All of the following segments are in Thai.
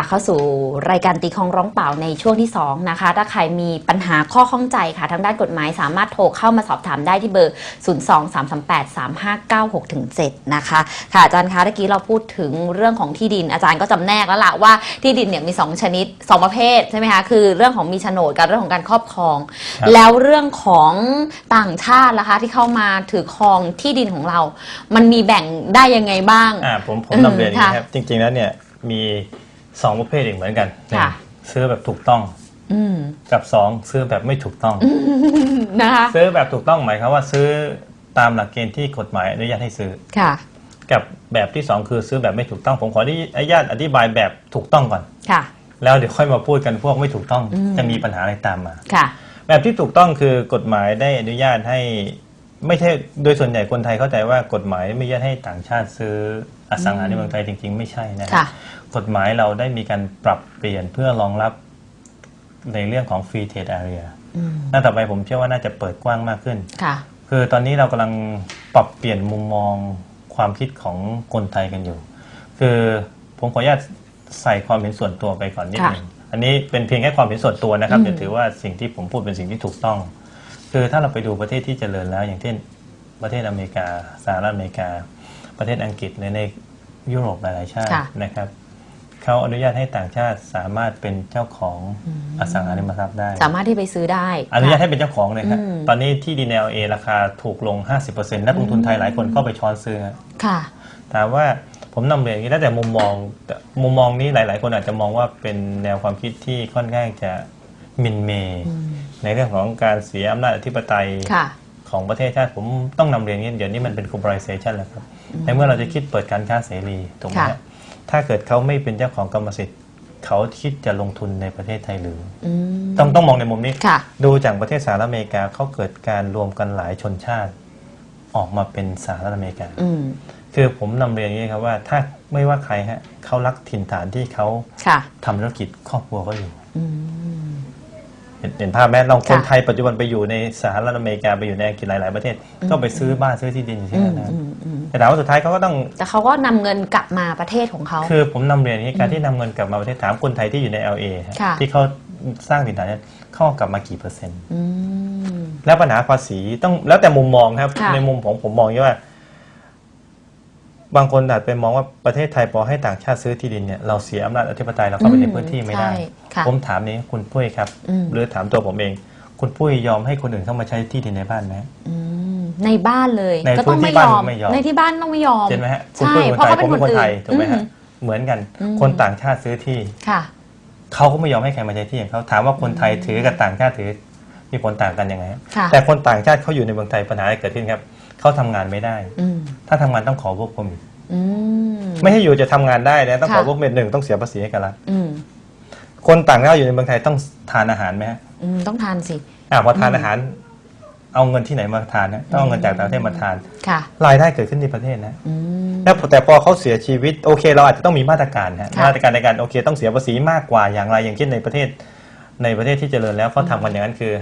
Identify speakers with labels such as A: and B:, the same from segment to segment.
A: ค่ะเข้าสู่รายการตีคองร้องเปล่าในช่วงที่ 2 นะคะ ถ้าใครมีปัญหาข้อข้องใจค่ะ ทางด้านกฎหมายสามารถโทรเข้ามาสอบถามได้ที่เบอร์ 0 2 3 3 8 3 5 9 6ถึง7นะคะ ค่ะอาจารย์คะเมื่อกี้เราพูดถึงเรื่องของที่ดินอาจารย์ก็จำแนกแล้วล่ะว่าที่ดินเนี่ยมี 2 ชนิด 2 ประเภทใช่ไหมคะคือเรื่องของมีโฉนดกับเรื่องของการครอบครอง
B: ครับ
A: แล้วเรื่องของต่างชาติล่ะคะที่เข้ามาถือครองที่ดินของเรา มันมีแบ่งได้ยังไงบ้าง
B: อ่าผมผม
A: อืม
B: นำเรียนอย่างนี้
A: ค่ะ
B: ครับจริงๆแล้วเนี่ยมี สองประเภทอีกเหมือนกันหนึ่ง
A: ค่ะ
B: ซื้อแบบถูกต้อง
A: อืม
B: กับสองซื้อแบบไม่ถูกต้อง
A: นะคะ
B: ซื้อแบบถูกต้องหมายความว่าซื้อตามหลักเกณฑ์ที่กฎหมายอนุญาตให้ซื้อ
A: ค่ะ
B: กับแบบที่สองคือซื้อแบบไม่ถูกต้อง ผมขออนุญาตอธิบายแบบถูกต้องก่อน
A: ค่ะ
B: แล้วเดี๋ยวค่อยมาพูดกันพวกไม่ถูกต้อง
A: อืม
B: จะมีปัญหาอะไรตามมา
A: ค่ะ
B: แบบที่ถูกต้องคือกฎหมายได้อนุญาตให้ ไม่ใช่โดยส่วนใหญ่คนไทยเข้าใจว่ากฎหมายไม่อนุญาตให้ต่างชาติซื้ออสังหาในเมืองไทยจริง ๆ ไม่ใช่นะ
A: ค่ะ
B: กฎหมายเราได้มีการปรับเปลี่ยนเพื่อรองรับในเรื่องของ Free Trade Area
A: อืม
B: หน้าต่อไปผมเชื่อว่าน่าจะเปิดกว้างมากขึ้น
A: ค่ะ
B: คือตอนนี้เรากำลังปรับเปลี่ยนมุมมองความคิดของคนไทยกันอยู่ คือผมขออนุญาตใส่ความเห็นส่วนตัวไปก่อนนิด
A: ค่ะ
B: หนึงอันนี้เป็นเพียงแค่ความเห็นส่วนตัวนะครับ
A: อืม
B: อย่าถือว่าสิ่งที่ผมพูดเป็นสิ่งที่ถูกต้อง คือถ้าเราไปดูประเทศที่เจริญแล้ว อย่างเช่นประเทศอเมริกาสหรัฐอเมริกา ประเทศอังกฤษหรือในยุโรปหลายๆชาติ
A: ค่ะ
B: นะครับ เขาอนุญาตให้ต่างชาติสามารถเป็นเจ้าของอสังหาริมทรัพย์ได้
A: สามารถที่ไปซื้อได้
B: อนุญาต
A: ค่ะ
B: ให้เป็นเจ้าของเลยครับ
A: อืม
B: ตอนนี้ที่ดิน LA ราคาถูกลง 50%นักลงทุนไทยหลายคนก็ไปช้อนซื้อฮะ
A: ค่ะ
B: ถามว่าผมนำเรียนอย่างนี้แล้วแต่มุมมองแต่มุมมองนี้หลาย ๆ คนอาจจะมองว่าเป็นแนวความคิดที่ค่อนข้างจะหมินเมย์ในเรื่องของการเสียอำนาจอธิปไตย
A: ค่ะ
B: ของประเทศชาติผมต้องนำเรียนอย่างนี้เดี๋ยวนี้มันเป็น globalization แล้วครับในเมื่อเราจะคิดเปิดการค้าเสรีถูกไหม
A: ค่ะ
B: ฮะ ถ้าเกิดเขาไม่เป็นเจ้าของกรรมสิทธิ์เขาคิดจะลงทุนในประเทศไทยหรือ
A: อืม
B: ต้องต้องมองในมุมนี้
A: ค่ะ
B: ดูจากประเทศสหรัฐอเมริกาเขาเกิดการรวมกันหลายชนชาติออกมาเป็นสหรัฐอเมริกา
A: อืม
B: คือผมนำเรียนอย่างนี้ครับว่าถ้าไม่ว่าใครฮะเขารักถิ่นฐานที่เขา
A: ค่ะ
B: ทำธุรกิจครอบครัวเขาอยู่
A: อืม
B: เห็นเห็นภาพไหมลองคน
A: ค่ะ
B: ไทยปัจจุบันไปอยู่ในสหรัฐอเมริกาไปอยู่ในอังกฤษหลายๆประเทศ ก็ไปซื้อบ้านซื้อที่ดินอยู่ที่
A: อื
B: นั่
A: ม
B: นนะ
A: อืมอืม
B: แต่ถามว่าสุดท้ายเขาก็ต้อง
A: แต่เขาก็นำเงินกลับมาประเทศของเขา
B: คือผมนำเรียนอย่างนี้การที่นำเงินกลับมาประเทศถามคนไทยที่อยู่ใน LA ฮะ
A: ค่ะ
B: ที่เขาสร้างถิ่นฐานเนี่ยเขาเอากลับมากี่เปอร์เซ็นต์
A: อืม
B: แล้วปัญหาภาษีต้องแล้วแต่มุมมองครับ
A: ค่ะ
B: ในมุมของผมมองอย่างนี้ว่า บางคนอาจไปมองว่าประเทศไทยพอให้ต่างชาติซื้อที่ดินเนี่ยเราเสียอำนาจอธิปไตยเราเข้าไปในพื้นที่ไม่ได้
A: ใช่ ค่ะ
B: ผมถามนี้คุณปุ้ยครับ
A: อืม
B: หรือถามตัวผมเอง คุณปุ้ยยอมให้คนอื่นเข้ามาใช้ที่ดินในบ้านไหม
A: อืมในบ้านเลย
B: ใน
A: ก็ต้อง
B: พื้นที่
A: ไม่ยอม
B: บ้านไม่ยอม
A: ในที่บ้านต้องไม่ยอม
B: ใช่ไหมฮะคุณ
A: ใช่
B: ปุ้ยเป็น
A: เพราะ
B: คนไท
A: เขา
B: ย
A: เป็น
B: ผม
A: คน
B: เป็นคนไทย
A: อื่น
B: ถูกไหมฮะ
A: อื
B: เหมือนกัน
A: อืม
B: คนต่างชาติซื้อที่
A: ค่ะ
B: เขาก็ไม่ยอมให้ใครมาใช้ที่ของเขาถามว่าคนไทยถือกับต่างชาติถือมีผลต่างกันยังไงฮะ
A: ค่ะ
B: แต่คนต่างชาติเขาอยู่ในเมืองไทยปัญหาอะไรเกิดขึ้นครับเขาทำงานไม่ได้
A: อืม
B: ถ้าทำงานต้องขอพวกผม
A: อืม
B: ไม่ให้อยู่จะทำงานได้นะต้องขอ
A: ค่ะ
B: พวกเม็ดหนึ่งต้องเสียภาษีให้กับรัฐ
A: อืม
B: คนต่างด้าวอยู่ในเมืองไทยต้องทานอาหารไหมฮะ
A: อืมต้องทานสิ
B: อ่าพอทานอาหาร เอาเงินที่ไหนมาทานนะต้องเอาเงินจากต่างประเทศมาทาน
A: ค่ะ
B: รายได้เกิดขึ้นในประเทศนะ
A: อืม
B: แล้วแต่พอเขาเสียชีวิตโอเค เราอาจจะต้องมีมาตรการฮะ
A: ค่ะ
B: มาตรการในการโอเค ต้องเสียภาษีมากกว่าอย่างไรอย่างเช่นในประเทศ ในประเทศที่เจริญแล้วเขาทำกันอย่างนั้นคือ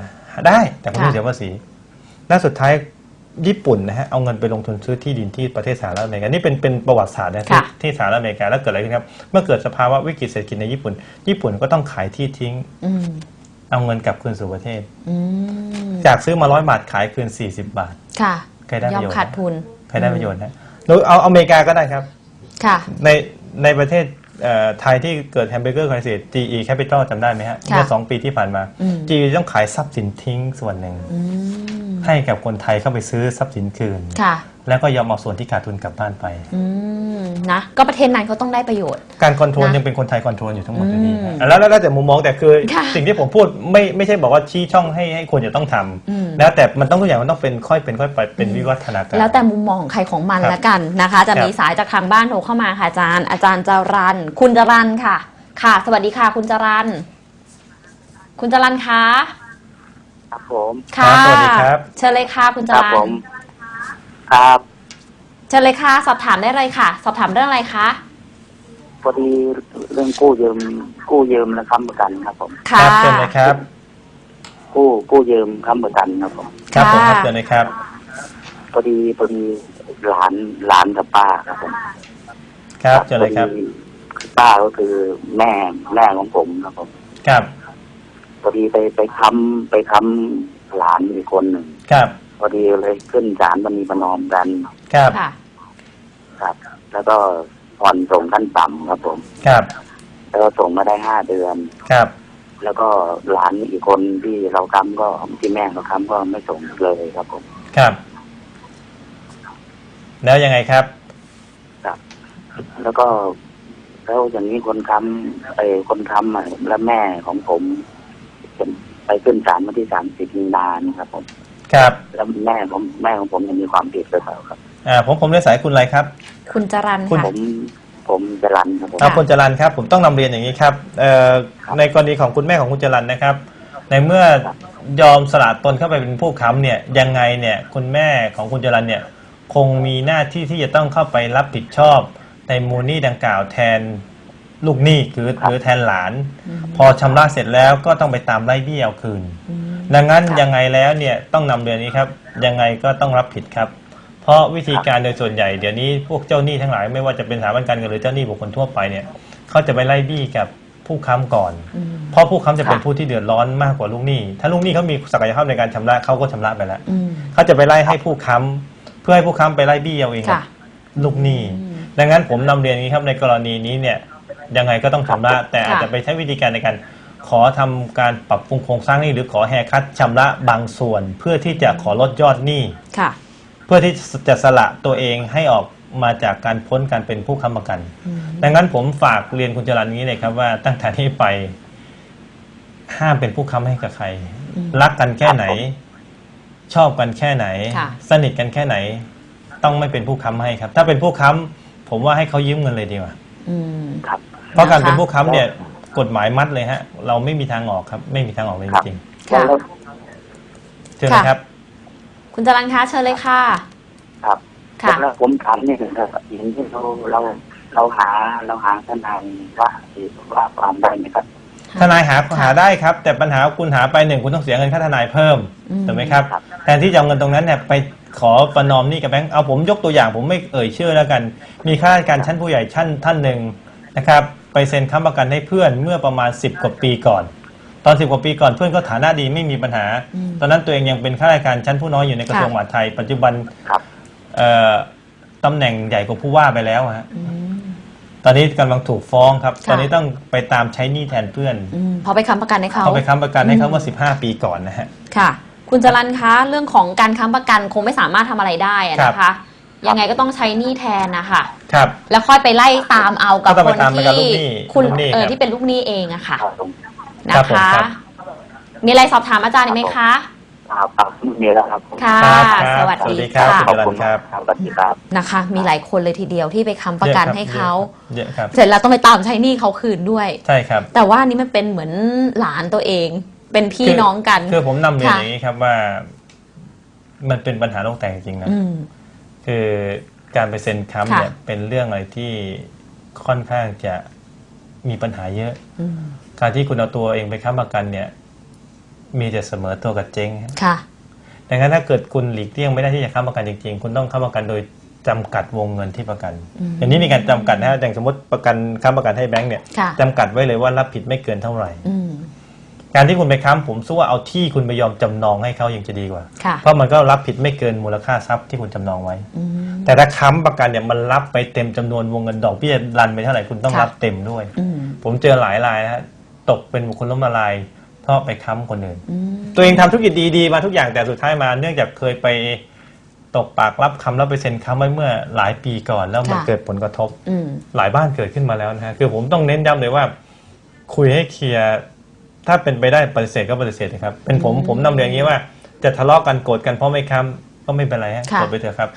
B: ได้แต่เขาไม่
A: ค่ะ
B: เสียภาษีและสุดท้าย ญี่ปุ่นนะฮะเอาเงินไปลงทุนซื้อที่ดินที่ประเทศสหรัฐอเมริกานี่เป็นเป็นประวัติศาสตร์นะที่
A: ค่ะ
B: ที่สหรัฐอเมริกาแล้วเกิดอะไรขึ้นครับเมื่อเกิดสภาวะวิกฤตเศรษฐกิจในญี่ปุ่น ญี่ปุ่นก็ต้องขายที่ทิ้ง
A: อืม
B: เอาเงินกลับคืนสู่ประเทศ
A: อืม
B: จากซื้อมาร้อยบาทขายคืน 40 บาท
A: ค่ะ
B: ใครได้
A: ย
B: ป
A: อ
B: ระ
A: ม
B: โยชน์
A: ขาดทุน
B: ใครได้ประโยชน์นะหรือเอาอเมริกาก็ได้ครับ
A: ค่ะ
B: ในในประเทศเอ่อไทยที่เกิดแฮมเบอร์เกอร์คอนเสิร์ GE Capital จำได้ไหมฮะ
A: ค่ะ
B: เมื่อสองปีที่ผ่านมา
A: อืม
B: GE ต้องขายทรัพย์สินทิ้งส่วนหนึ่ง
A: อืม
B: ให้กับคนไทยเข้าไปซื้อทรัพย์สินคืน
A: ค่ะ
B: แล้วก็ยอมเอาส่วนที่ขาดทุนกลับบ้านไป
A: อืมนะ ก็ประเทศนั้นเขาต้องได้ประโยชน์
B: การคอนโทรล
A: นะ
B: ยังเป็นคนไทยคอนโทรลอยู่ทั้งหมดอยู่ดี
A: อืม
B: ฮะแล้วแล้วแล้วแต่มุมมองแต่คือ
A: ค่ะ
B: สิ่งที่ผมพูดไม่ไม่ใช่บอกว่าชี้ช่องให้ให้ควรจะต้องท
A: อืมำ
B: แล้วแต่มันต้องทุกอย่างมันต้องเป็นค่อยเป็นค่อยไปเป็นวิวัฒนาการ
A: แล้วแต่มุมมองของใครของมัน
B: ครับ
A: ละกันนะคะ จะ
B: ครับ
A: มีสายจากทางบ้านโทรเข้ามาค่ะอาจารย์ อาจารย์จรันคุณจรันค่ะ ค่ะ สวัสดีค่ะ คุณจรันคุณจรันคะ
C: ครับผม
A: ค่ะ
B: ครับสวัสดีครับ
A: เชิญเลยค่ะคุณจ
C: ครับ
A: รั
C: ผ
A: น
C: มครับ
A: เชิญเลยค่ะ สอบถามได้เลยค่ะ สอบถามเรื่องอะไรคะ
C: พอดีเรื่องกู้ยืม กู้ยืมและค้ำประกันครับผม
A: ค่ะ
B: ครับเชิญเลยครับ
C: กู้กู้ยืมค้ำประกันครับผม
B: ครับผมครับ
A: ค่ะ
B: เชิญเลยครับ
C: พอดีพอดีหลานหลานกับป้าครับผม
B: ครับเชิญเลยครับ
C: พอดีป้าก็คือแม่แม่ของผมครับผม
B: ครับ
C: พอดีไปไปค้ำไปค้ำหลานอีกคนหนึ่ง
B: ครับ
C: พอดีเลยขึ้นศาลมันมีประนอมกัน
B: ครับ
A: ค่ะ
C: ครับ แล้วก็ผ่อนส่งขั้นต่ำครับผม
B: ครับ
C: แล้วก็ส่งมาได้ห้าเดือน
B: ครับ
C: แล้วก็หลานอีกคนที่เราค้ำก็ที่แม่เขาค้ำก็ไม่ส่งเลยครับผม
B: ครับ แล้วยังไงครับ
C: ครับแล้วก็แล้วอย่างนี้คนค้ำไปคนค้ำอะและแม่ของผม เป็นไปขึ้นศาลวันที่สามสิบมีนานี่ครับผม
B: ครับ
C: แล้วแม่ผมแม่ของผมยังมีความผิดหรือเปล่าครับ
B: อ่าผมผมได้สายคุณอะไรครับ
A: คุณจรัน
B: คุณ
A: ค่ะ
C: ผมผมจะรันครับผม
B: เอาคุณจรันครับผมต้องนำเรียนอย่างนี้ครับเอ่อ
C: ครับ
B: ในกรณีของคุณแม่ของคุณจรันนะครับ ในเมื่อยอมสละตนเข้าไปเป็นผู้ค้ำเนี่ยยังไงเนี่ยคุณแม่ของคุณจรันเนี่ยคงมีหน้าที่ที่จะต้องเข้าไปรับผิดชอบในมูลหนี้ดังกล่าวแทน ลูกหนี้คือหรือแทนหลาน
A: อืม
B: พอชำระเสร็จแล้วก็ต้องไปตามไล่เบี้ยเอาคืน
A: อืม
B: ดังนั้นยังไงแล้วเนี่ยต้องนำเรียนนี้ครับยังไงก็ต้องรับผิดครับ เพราะวิธีการโดยส่วนใหญ่เดี๋ยวนี้พวกเจ้าหนี้ทั้งหลายไม่ว่าจะเป็นสถาบันการเงินหรือเจ้าหนี้บุคคลทั่วไปเนี่ยเขาจะไปไล่บี้กับผู้ค้ำก่อน
A: อืม
B: เพราะผู้ค้ำจะเป็น
A: ค่ะ
B: ผู้ที่เดือดร้อนมากกว่าลูกหนี้ ถ้าลูกหนี้เขามีศักยภาพในการชำระเขาก็ชำระไปแล้ว
A: อืม
B: เขาจะไปไล่ให้ผู้ค้ำเพื่อให้ผู้ค้ำไปไล่บี้เอาเองกับ
A: ค่ะ
B: ลูกหนี้
A: อืม
B: ดังนั้นผมนำเรียนอย่างนี้ครับในกรณีนี้เนี่ย ยังไงก็ต้องชำระ แต่อาจ
A: ค่ะ
B: จะไปใช้วิธีการในการขอทำการปรับปรุงโครงสร้างหนี้หรือขอแฮร์คัดชำระบางส่วน เพื่อที่จะขอลดยอดหนี้
A: ค่ะ
B: เพื่อที่จะสละตัวเองให้ออกมาจากการพ้นการเป็นผู้ค้ำประกัน
A: อืม
B: ดังนั้นผมฝากเรียนคุณจรันอย่างนี้เลยครับว่าตั้งแต่นี้ไป ห้ามเป็นผู้ค้ำให้กับใคร
A: อืม
B: รักกันแค่ไหน ชอบกันแค่ไหน
A: ค่ะ
B: สนิทกันแค่ไหน ต้องไม่เป็นผู้ค้ำให้ครับ ถ้าเป็นผู้ค้ำผมว่าให้เขายืมเงินเลยดีกว่า
A: อืม
C: ครับ
B: เพราะการเป็น
A: นะคะ
B: ผู้ค้ำเนี่ยกฎหมายมัดเลยฮะ เราไม่มีทางออกครับ ไม่มีทางออกเลย
C: ครั
B: จ
C: บ
B: ริง
A: ค่ะ
C: แล้ว
B: ๆเชิญนะครับ
A: คุณจรันคะเชิญเลยค่ะ
C: ครับ
A: ค่ะ
C: แล้วผมถามนี่นะครับอย่างที่เราเราเราหาเราหาทนายว่าว่าความได้ไหมครับ
B: ทนายหา
A: ค่ะ
B: หาได้ครับ แต่ปัญหาคุณหาไปหนึ่งคุณต้องเสียเงินค่าทนายเพิ่ม
A: อืม
B: ถูกไหมครับ
C: ครับ
B: แทนที่จะเอาเงินตรงนั้นเนี่ยไปขอประนอมหนี้กับแบงก์เอาผมยกตัวอย่างผมไม่เอ่ยชื่อแล้วกัน มีข้าราชการชั้นผู้ใหญ่ชั้นท่านหนึ่งนะครับ ไปเซ็นค้ำประกันให้เพื่อนเมื่อประมาณ 10 กว่าปีก่อน ตอน 10 กว่าปีก่อนเพื่อนก็ฐานะดีไม่มีปัญหา
A: อืม
B: ตอนนั้นตัวเองยังเป็นข้าราชการชั้นผู้น้อยอยู่ในกระทรวง
A: ค่ะ
B: มหาดไทย ปัจจุบัน
C: ครับ
B: เอ่อตำแหน่งใหญ่กว่าผู้ว่าไปแล้วฮะ
A: อืม
B: ตอนนี้กำลังถูกฟ้องครับ
A: ค่ะ
B: ตอนนี้ต้องไปตามใช้หนี้แทนเพื่อน
A: อืมพอไปค้ำประกันให้เขา
B: เขาไปค้ำประกันให้เขา
A: อืม
B: เมื่อ15 ปีก่อนนะฮะ
A: ค่ะ คุณจรันคะ เรื่องของการค้ำประกันคงไม่สามารถทำอะไรได้อะนะคะ ยังไงก็ต้องใช้หนี้แทนนะคะ
B: ครับ
A: แล้วค่อยไปไล่ตามเอากับ
B: ก็ต้อง
A: ค
B: ไป
A: น
B: ตามไปกับ
A: ที่
B: ลูกหนี้
A: คุณ
B: ลูกหนี้
A: เออ
B: ครับ
A: ที่เป็นลูกหนี้เองอะค่ะ
C: ครับผม
B: ครับ
A: นะ
B: ผม
A: คะ
B: ครับ
A: มีอะไรสอบถามอาจารย์อีกไหมคะ
C: ครับครับมีแล้วครับผม
A: ค่ะ
B: ครับครับ
A: สวัสดี
B: สวัสดีครับ
A: ค่ะ
C: ขอบคุณครับสวัสดีครับ
A: นะคะ มีหลายคนเลยทีเดียวที่ไปค้ำประกันให้เขา
B: เยอะครับ
A: เสร็จแล้วต้องไปตามใช้หนี้เขาคืนด้วย
B: ใช่ครับ
A: แต่ว่าอันนี้มันเป็นเหมือนหลานตัวเอง เป็นพี่
B: คือ
A: น้องกัน
B: คือผมนำเรียน
A: ค่ะ
B: อย่างนี้ครับว่า มันเป็นปัญหาโลกแตกจริงๆนะ
A: อืม
B: คือการไปเซ็นค้ำ
A: ค่ะ
B: เนี่ยเป็นเรื่องอะไรที่ค่อนข้างจะมีปัญหาเยอะ
A: อืม
B: การที่คุณเอาตัวเองไปค้ำประกันเนี่ย มีแต่เสมอตัวกับเจ๊งครับ
A: ค่ะ
B: ดังนั้นถ้าเกิดคุณหลีกเลี่ยงไม่ได้ที่จะค้ำประกันจริงๆ คุณต้องค้ำประกันโดยจำกัดวงเงินที่ประกัน
A: อืม
B: อย่างนี้มีการจำกัดนะฮะอย่างสมมติประกันค้ำประกันให้แบงก์เนี่ย
A: ค่ะ
B: จำกัดไว้เลยว่ารับผิดไม่เกินเท่าไหร่
A: อืม
B: การที่คุณไปค้ำผมสู้ว่าเอาที่คุณไปยอมจำนองให้เขายังจะดีกว่า
A: ค่ะ
B: เพราะมันก็รับผิดไม่เกินมูลค่าทรัพย์ที่คุณจำนองไว้
A: อืม
B: แต่ถ้าค้ำประกันเนี่ยมันรับไปเต็มจำนวนวงเงินดอกเบี้ยรันไปเท่าไหร่คุณต้อง
A: ค่ะ
B: รับเต็มด้วย
A: อืม
B: ผมเจอหลายรายนะฮะตกเป็นบุคคลล้มละลายเพราะไปค้ำคนอื่น
A: อืม
B: ตัวเองทำธุรกิจดีๆมาทุกอย่างแต่สุดท้ายมาเนื่องจากเคยไปตกปากรับคำแล้วไปเซ็นค้ำไว้เมื่อหลายปีก่อนแล้วมัน
A: ค่ะ
B: เกิดผลกระทบ
A: อืม
B: หลายบ้านเกิดขึ้นมาแล้วนะฮะคือผมต้องเน้นย้ำเลยว่า คุยให้เคลียร์ ถ้าเป็นไปได้ปฏิเสธก็ปฏิเสธนะครับ เป็นผม
A: อืม
B: ผมนำเรียนอย่างนี้ว่าจะทะเลาะกันโกรธกันเพราะไม่ค้ำก็ไม่เป็นไรฮะ
A: ค่ะ
B: กดไปเถอะครับ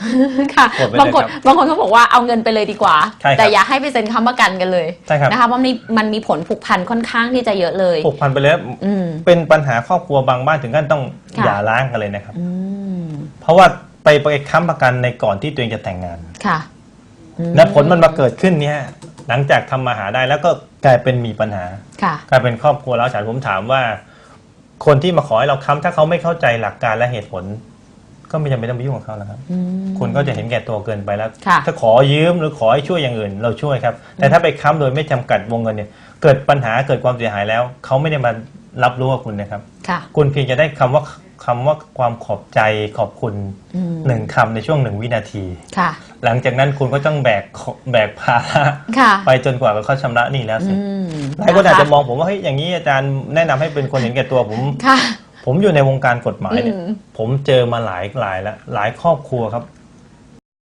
A: ค่ะ
B: กดไปเลย
A: บางคน
B: ครับ
A: บางคนเขาบอกว่าเอาเงินไปเลยดีกว่า
B: ใช่ครับ
A: แต่อย่าให้ไปเซ็นค้ำประกันกันเลย
B: ใช่ครับ
A: นะคะเพราะมันมีมันมีผลผูกพันค่อนข้างที่จะเยอะเลย
B: ผูกพันไปแล้ว
A: อืม
B: เป็นปัญหาครอบครัวบางบ้านถึงขั้นต้อง
A: ค่ะ
B: หย่าร้างกันเลยนะครับ
A: อืม
B: เพราะว่าไปไปค้ำประกันในก่อนที่ตัวเองจะแต่งงาน
A: ค่ะอืม
B: และผลมันมาเกิดขึ้นเนี่ย หลังจากทำมาหาได้แล้วก็กลายเป็นมีปัญหา
A: ค่ะ
B: กลายเป็นครอบครัวแล้วฉันผมถามว่า คนที่มาขอให้เราค้ำถ้าเขาไม่เข้าใจหลักการและเหตุผล ก็ไม่จำเป็นต้องไปยุ่งกับเขาแล้วครับ
A: อืม
B: คุณก็จะเห็นแก่ตัวเกินไปแล้ว
A: ค่ะ
B: ถ้าขอยืมหรือขอให้ช่วยอย่างอื่น เราช่วยครับ แต่ถ้าไปค้ำโดยไม่จำกัดวงเงินเนี่ย เกิดปัญหาเกิดความเสียหายแล้ว เขาไม่ได้มารับรู้กับคุณนะครับ
A: ค่ะ
B: คุณเพียงจะได้คำว่า คำว่าความขอบใจขอบคุณ
A: อืม
B: หนึ่งคำในช่วงหนึ่งวินาที
A: ค่ะ
B: หลังจากนั้นคุณก็ต้องแบกแบกภาระ
A: ค่ะ
B: ไปจนกว่าเขาชำระหนี้แล้วเสร็
A: อื
B: จ
A: ม
B: หลายคนอาจจะ
A: ค
B: มองผมว่าเฮ้ยอย่างนี้อาจารย์แนะนำให้เป็นคนเห็นแก่ตัวผม
A: ค่ะ
B: ผมอยู่ในวงการกฎหมายเนี่ย
A: อืม
B: ผมเจอมาหลายหลายแล้วหลายครอบครัวครับ